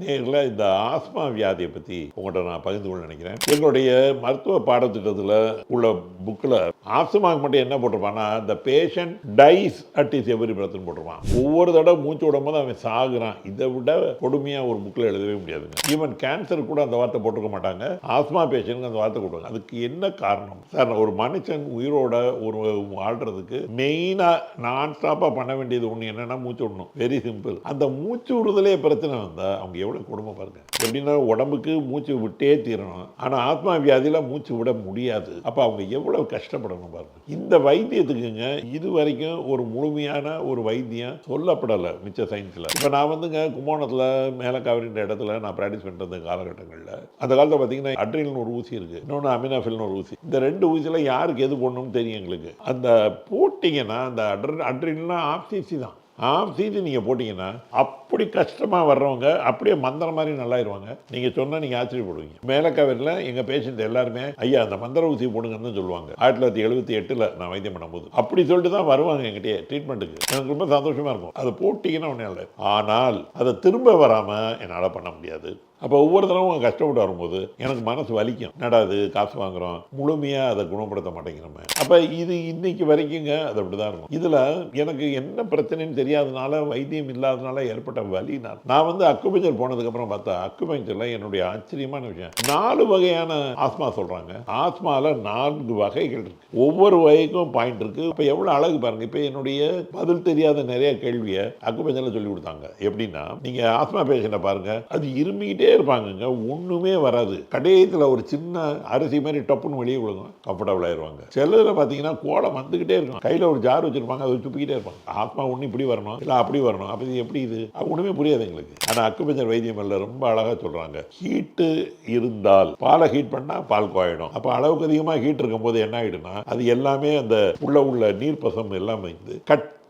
நேரில் இந்த ஆஸ்மா வியாதியை பற்றி உங்கள்கிட்ட நான் பகிர்ந்து கொள்ள நினைக்கிறேன். எங்களுடைய மருத்துவ பாடத்திட்டத்தில் உள்ள புக்கில் ஆஸ்மாக்கு மட்டும் என்ன போட்டிருப்பான்னா இந்த patient dies at is every பிரத்துன்னு போட்டிருப்பான். ஒவ்வொரு தடவை மூச்சு விடும் போது அவன் சாகுறான். இதை விட கொடுமையாக ஒரு புக்கில் எழுதவே முடியாதுங்க. ஈவன் கேன்சர் கூட அந்த வார்த்தை போட்டிருக்க மாட்டாங்க. ஆஸ்மா பேஷண்ட்க்கு அந்த வார்த்தை கொடுவாங்க அதுக்கு என்ன காரணம்? சார் ஒரு மனுஷன் உயிரோட ஒரு வாழ்றதுக்கு மெயினாக நான் ஸ்டாப்பாக பண்ண வேண்டியது ஒன்று என்னென்னா மூச்சு விடணும். வெரி சிம்பிள் அந்த மூச்சு விடுதலே பிரச்சனை வந்தால் அவங்க எவ்வளோ கொடுமை பாருங்க. எப்படின்னா உடம்புக்கு மூச்சு விட்டே தீரணும். ஆனால் ஆத்மா வியாதியில் மூச்சு விட முடியாது. அப்போ அவங்க எவ்வளோ கஷ்டப்படணும் பாருங்க. இந்த வைத்தியத்துக்குங்க இது வரைக்கும் ஒரு முழுமையான ஒரு வைத்தியம் சொல்லப்படலை மிச்ச சயின்ஸில் இப்போ நான் வந்துங்க கும்போணத்தில் மேலக்காவிரின்ற இடத்துல நான் ப்ராக்டிஸ் பண்ணிட்டு இருந்த காலகட்டங்களில். அந்த காலத்தில் பார்த்தீங்கன்னா அட்ரினல்னு ஒரு ஊசி இருக்குது இன்னொன்று அமினாஃபில்னு ஒரு ஊசி. இந்த ரெண்டு ஊசியில் யாருக்கு எது போடணும்னு தெரியும் எங்களுக்கு? அந்த போட்டிங்கன்னா அந்த அட்ரி அட்ரினல்னா ஆப்சிசி தான். ஆப்சிசி நீங்கள் போட்டிங்கன்னா அப் அப்படி கஷ்டமாக வர்றவங்க அப்படியே மந்திரம் மாதிரி நல்லாயிருவாங்க. நீங்கள் சொன்னால் நீங்கள் ஆச்சரியப்படுவீங்க. மேலக்காவிரில் எங்கள் பேஷண்ட் எல்லாருமே ஐயா அந்த மந்திர ஊசி போடுங்கன்னு சொல்லுவாங்க. ஆயிரத்தி தொள்ளாயிரத்தி எழுபத்தி எட்டில் நான் வைத்தியம் பண்ணும்போது. அப்படி சொல்லிட்டு தான் வருவாங்க எங்கிட்டே ட்ரீட்மெண்ட்டுக்கு எனக்கு ரொம்ப சந்தோஷமாக இருக்கும். அதை போட்டிங்கன்னா ஒன்றும் இல்லை. ஆனால் அதை திரும்ப வராமல் என்னால் பண்ண முடியாது. அப்போ ஒவ்வொரு தடவை கஷ்டப்பட்டு வரும்போது எனக்கு மனசு வலிக்கும். என்னடா காசு வாங்குறோம். முழுமையாக அதை குணப்படுத்த மாட்டேங்கிறோமே அப்போ இது இன்னைக்கு வரைக்குங்க அது அப்படி தான் இருக்கும். இதில் எனக்கு என்ன பிரச்சனைன்னு தெரியாதனால வைத்தியம் இல்லாதனால ஏற்பட்ட வலி நான். நான் வந்து அக்குபஞ்சர் போனதுக்கப்புறம் பார்த்தா அக்குபஞ்சரில் என்னுடைய ஆச்சரியமான விஷயம். நாலு வகையான ஆஸ்மா சொல்கிறாங்க ஆஸ்மாவில் நான்கு வகைகள் இருக்கு. ஒவ்வொரு வகைக்கும் பாயிண்ட் இருக்கு. இப்போ எவ்வளோ அழகு பாருங்க. இப்போ என்னுடைய பதில் தெரியாத நிறைய கேள்வியை அக்குபஞ்சரில் சொல்லி கொடுத்தாங்க. எப்படின்னா நீங்கள் ஆஸ்மா பேஷண்ட்டை பாருங்க அது இருமிக்கிட்டே இருப்பாங்கங்க. ஒன்றுமே வராது. கடையத்தில் ஒரு சின்ன அரிசி மாதிரி டப்புன்னு வெளியே விழுகும். கம்ஃபர்டபுள் ஆயிடுவாங்க சிலதில் பார்த்தீங்கன்னா கோலம் வந்துக்கிட்டே இருக்கும். கையில் ஒரு ஜார் வச்சிருப்பாங்க. அதை துப்பிக்கிட்டே இருப்பாங்க. ஆத்மா ஒன்று இப்படி வரணும் இல்லை அப்படி வரணும். அப்போ இது எப்படி இது? அவங்க ஒன்றுமே புரியாது எங்களுக்கு. ஆனால் அக்குபஞ்சர் வைத்தியம் அல்ல ரொம்ப அழகாக சொல்கிறாங்க ஹீட்டு இருந்தால் பாலை ஹீட் பண்ணால் பால் குவாயிடும். அப்போ அளவுக்கு அதிகமாக ஹீட் இருக்கும்போது என்ன ஆகிடும்னா அது எல்லாமே அந்த உள்ள உள்ள நீர் பசம் எல்லாம் வந்து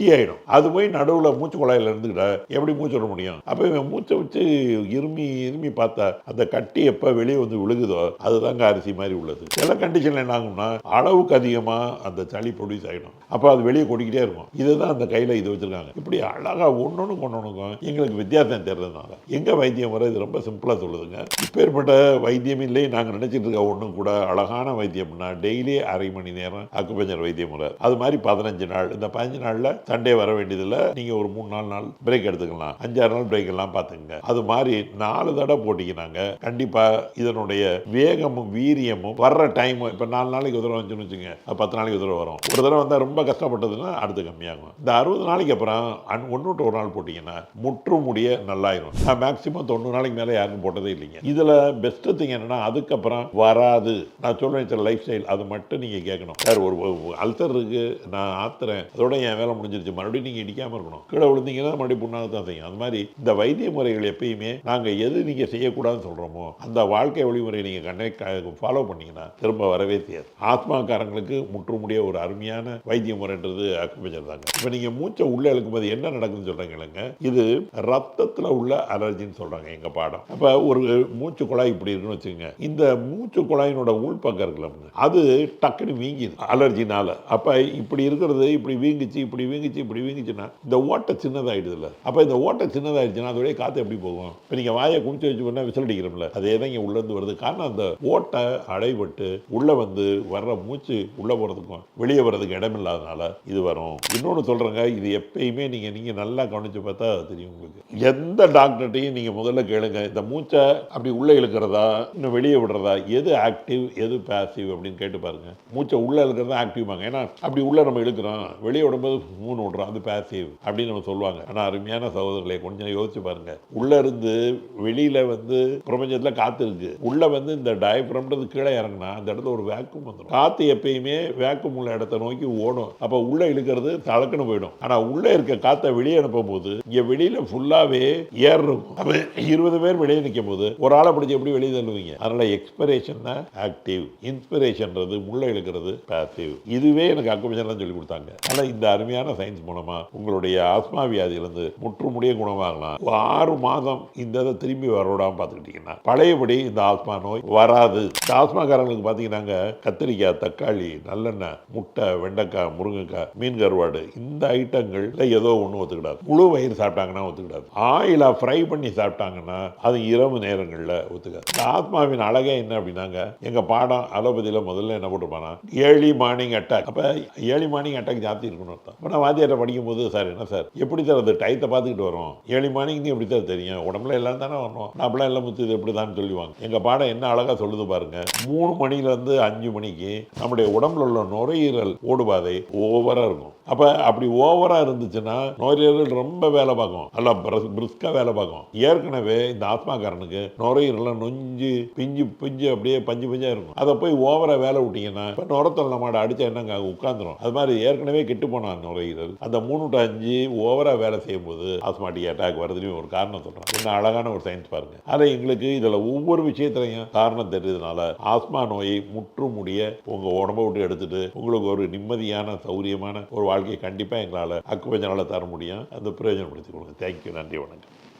கட்டி ஆகிடும் அது போய் நடுவில் மூச்சு குழாயில் இருந்துக்கிட்ட எப்படி மூச்சு விட முடியும்? அப்போ இவன் மூச்சை வச்சு இருமி இருமி பார்த்தா அந்த கட்டி எப்போ வெளியே வந்து விழுகுதோ அதுதாங்க அரிசி மாதிரி உள்ளது. சில கண்டிஷனில் என்ன ஆகும்னா அளவுக்கு அதிகமாக அந்த சளி ப்ரொடியூஸ் ஆகிடும் அப்போ அது வெளியே கொடிக்கிட்டே இருக்கும். இதுதான் அந்த கையில் இது வச்சுருக்காங்க. இப்படி அழகாக ஒன்று ஒன்றுக்கும் எங்களுக்கு வித்தியாசம் தெரிறதுனால எங்கே வைத்தியம் வர இது ரொம்ப சிம்பிளாக சொல்லுதுங்க. இப்பேற்பட்ட வைத்தியம் இல்லை. நாங்கள் நினச்சிட்டு இருக்க ஒன்றும் கூட அழகான வைத்தியம்னா டெய்லி அரை மணி நேரம் அக்குபஞ்சர் வைத்தியம் முறை. அது மாதிரி பதினஞ்சு நாள். இந்த பதினஞ்சு நாளில் சண்டே வர வேண்டியதில்லை. நீங்கள் ஒரு மூணு நாலு நாள் பிரேக் எடுத்துக்கலாம். அஞ்சாறு நாள் பிரேக் எல்லாம் பார்த்துங்க அது மாதிரி நாலு தடவை போட்டிங்கனாங்க. கண்டிப்பாக இதனுடைய வேகமும் வீரியமும் வர்ற டைமும் இப்போ நாலு நாளைக்கு ஒரு தடவை வந்துச்சுன்னு வச்சுங்க பத்து நாளைக்கு ஒரு தடவை வரும். ஒரு தடவை வந்தால் ரொம்ப கஷ்டப்பட்டதுன்னா அடுத்து கம்மியாகும். இந்த அறுபது நாளைக்கு அப்புறம் அன் ஒன்று விட்டு ஒரு நாள் போட்டிங்கன்னா முற்று முடிய நல்லாயிரும். நான் மேக்ஸிமம் தொண்ணூறு நாளைக்கு மேலே யாருக்கும் போட்டதே இல்லைங்க. இதில் பெஸ்ட்டு திங் என்னன்னா அதுக்கப்புறம் வராது. நான் சொல்றேன் லைஃப் ஸ்டைல் அது மட்டும் நீங்கள் கேட்கணும். சார் ஒரு அல்சர் இருக்கு. நான் ஆத்துறேன். அதோட என் வேலை முடிஞ்சு முடிஞ்சிருச்சு. மறுபடியும் நீங்கள் இடிக்காமல் இருக்கணும். கீழே விழுந்தீங்கன்னா மறுபடியும் புண்ணாக தான் செய்யும். அது மாதிரி இந்த வைத்திய முறைகள் எப்பயுமே நாங்கள் எது நீங்கள் செய்யக்கூடாதுன்னு சொல்கிறோமோ அந்த வாழ்க்கை வழிமுறையை நீங்கள் கண்டே ஃபாலோ பண்ணீங்கன்னா திரும்ப வரவே தெரியாது ஆத்மாக்காரங்களுக்கு முற்றுமுடிய ஒரு அருமையான வைத்திய முறைன்றது அக்குபஞ்சர் தாங்க. இப்போ நீங்கள் மூச்சை உள்ளே இழுக்கும்போது என்ன நடக்குதுன்னு சொல்கிறீங்க இது ரத்தத்தில் உள்ள அலர்ஜின்னு சொல்கிறாங்க எங்கள் பாடம். அப்போ ஒரு மூச்சு குழாய் இப்படி இருக்குன்னு வச்சுக்கோங்க. இந்த மூச்சு குழாயினோட உள்பக்கம் இருக்குல்ல அது டக்குன்னு வீங்கிது. அலர்ஜினால். அப்போ இப்படி இருக்கிறது இப்படி வீங்கிச்சு இப்படி வீங்கிச்சு இப்படி வீங்கிச்சுன்னா இந்த ஓட்டை சின்னதாகிடுதுல்ல அப்போ இந்த ஓட்டை சின்னதாகிடுச்சுன்னா அதோடய காற்று எப்படி போகும்? இப்போ நீங்கள் வாயை குமிச்சு வச்சு பண்ணால் விசிலடிக்கிறோம்ல. அதே தான் இங்கே உள்ளேருந்து வருது. காரணம் அந்த ஓட்டை அடைபட்டு உள்ளே வந்து வர்ற மூச்சு உள்ளே போகிறதுக்கும் வெளியே வர்றதுக்கு இடம் இல்லாதனால இது வரும். இன்னொன்று சொல்கிறேங்க இது எப்பயுமே நீங்கள் நீங்கள் நல்லா கவனித்து பார்த்தா தெரியும் உங்களுக்கு. எந்த டாக்டர்கிட்டையும் நீங்கள் முதல்ல கேளுங்க இந்த மூச்சை அப்படி உள்ளே இழுக்கிறதா இன்னும் வெளியே விடுறதா எது ஆக்டிவ் எது பாசிவ் அப்படின்னு கேட்டு பாருங்க. மூச்சை உள்ளே இழுக்கிறது ஆக்டிவ் பாங்க ஏன்னா அப்படி உள்ளே நம்ம இழுக்கிறோம். வெளியே விடும்போது மூணு விடுறோம் அது பேசிவ் அப்படின்னு நம்ம சொல்லுவாங்க. ஆனால் அருமையான சகோதரர்களை கொஞ்சம் யோசிச்சு பாருங்க. உள்ள இருந்து வெளியில வந்து பிரபஞ்சத்தில் காற்று இருக்கு. உள்ள வந்து இந்த டயப்ரம்ன்றது கீழே இறங்குனா அந்த இடத்துல ஒரு வேக்கும் வந்துடும் காற்று எப்பயுமே வேக்கும் உள்ள இடத்த நோக்கி ஓடும். அப்போ உள்ளே இழுக்கிறது தளக்குன்னு போயிடும். ஆனால் உள்ளே இருக்க காற்றை வெளியே அனுப்பும் போது இங்கே வெளியில் ஃபுல்லாகவே ஏர் இருக்கும். அப்போ இருபது பேர் வெளியே நிற்கும் போது ஒரு ஆளை பிடிச்சி எப்படி வெளியே தள்ளுவீங்க? அதனால எக்ஸ்பிரேஷன் தான் ஆக்டிவ் இன்ஸ்பிரேஷன்றது உள்ள இழுக்கிறது பேசிவ் இதுவே எனக்கு அக்குபேஷன் தான் சொல்லி கொடுத்தாங்க. ஆனால் இந்த அருமையான சயின்ஸ் மூலமா உங்களுடைய ஆஸ்மா வியாதியிலிருந்து முற்றுமுடிய குணமாகலாம். ஆறு மாதம் இந்த இதை திரும்பி வரவிடாம பார்த்துக்கிட்டீங்கன்னா பழையபடி இந்த ஆஸ்மா நோய் வராது. இந்த ஆஸ்மாக்காரங்களுக்கு பார்த்தீங்கன்னாங்க கத்திரிக்காய் தக்காளி நல்லெண்ணெய் முட்டை வெண்டைக்காய் முருங்கைக்காய் மீன் கருவாடு இந்த ஐட்டங்கள்ல ஏதோ ஒன்று ஒத்துக்கிடாது. முழு வயிறு சாப்பிட்டாங்கன்னா ஒத்துக்கிடாது. ஆயிலா ஃப்ரை பண்ணி சாப்பிட்டாங்கன்னா அது இரவு நேரங்களில் ஒத்துக்காது. இந்த ஆத்மாவின் அழகே என்ன அப்படின்னாங்க எங்க பாடம் அலோபதியில் முதல்ல என்ன போட்டிருப்பானா ஏர்லி மார்னிங் அட்டாக் அப்போ ஏர்லி மார்னிங் அட்டாக் ஜாஸ்தி இருக்கணும் அர்த்தம். இப்போ நான் வாத்தியார்ட்ட படிக்கும்போது சார் என்ன சார்? எப்படி சார் அந்த டயத்தை பார்த்துக்கிட்டு வரும்? ஏர்லி மார்னிங் எப்படி சார் தெரியும்? உடம்புல எல்லாம் தானே வரணும்? நான் அப்படிலாம் எல்லாம் முத்து இது எப்படி தான் சொல்லுவாங்க எங்கள் பாடம் என்ன அழகாக சொல்லுது பாருங்க. மூணு மணிலேருந்து அஞ்சு மணிக்கு நம்முடைய உடம்புல உள்ள நுரையீரல் ஓடுபாதை ஓவராக இருக்கும். அப்போ அப்படி ஓவராக இருந்துச்சுன்னா நுரையீரல் ரொம்ப வேலை பார்க்கும். நல்லா பிரிஸ்காக வேலை பார்க்கும். ஏற்கனவே இந்த ஆத்மாக்காரனுக்கு நுரையீரலாம் நொஞ்சு பிஞ்சு பிஞ்சு அப்படியே பஞ்சு பஞ்சாக இருக்கும். அதை போய் ஓவராக வேலை விட்டிங்கன்னா இப்போ நுரத்தல் மாடை அடித்தா என்னங்க உட்காந்துரும் அது மாதிரி ஏற்கனவே கெட்டு போன நுரையீரல் அந்த மூணு டு அஞ்சு ஓவராக வேலை செய்யும் போது ஆஸ்மாட்டிக் அட்டாக் வருதுன்னு ஒரு காரணம் சொல்கிறோம் என்ன அழகான ஒரு சயின்ஸ் பாருங்க. அதில் எங்களுக்கு இதில் ஒவ்வொரு விஷயத்துலையும் காரணம் தெரியுதுனால ஆஸ்மா நோயை முற்று முடிய உங்கள் உடம்ப விட்டு எடுத்துட்டு உங்களுக்கு ஒரு நிம்மதியான சௌரியமான ஒரு வாழ்க்கையை கண்டிப்பா எங்களால் அக்குவஞ்சனால தர முடியும். அந்த பிரயோஜனப்படுத்திக் கொடுங்க தேங்க்யூ நன்றி வணக்கம்.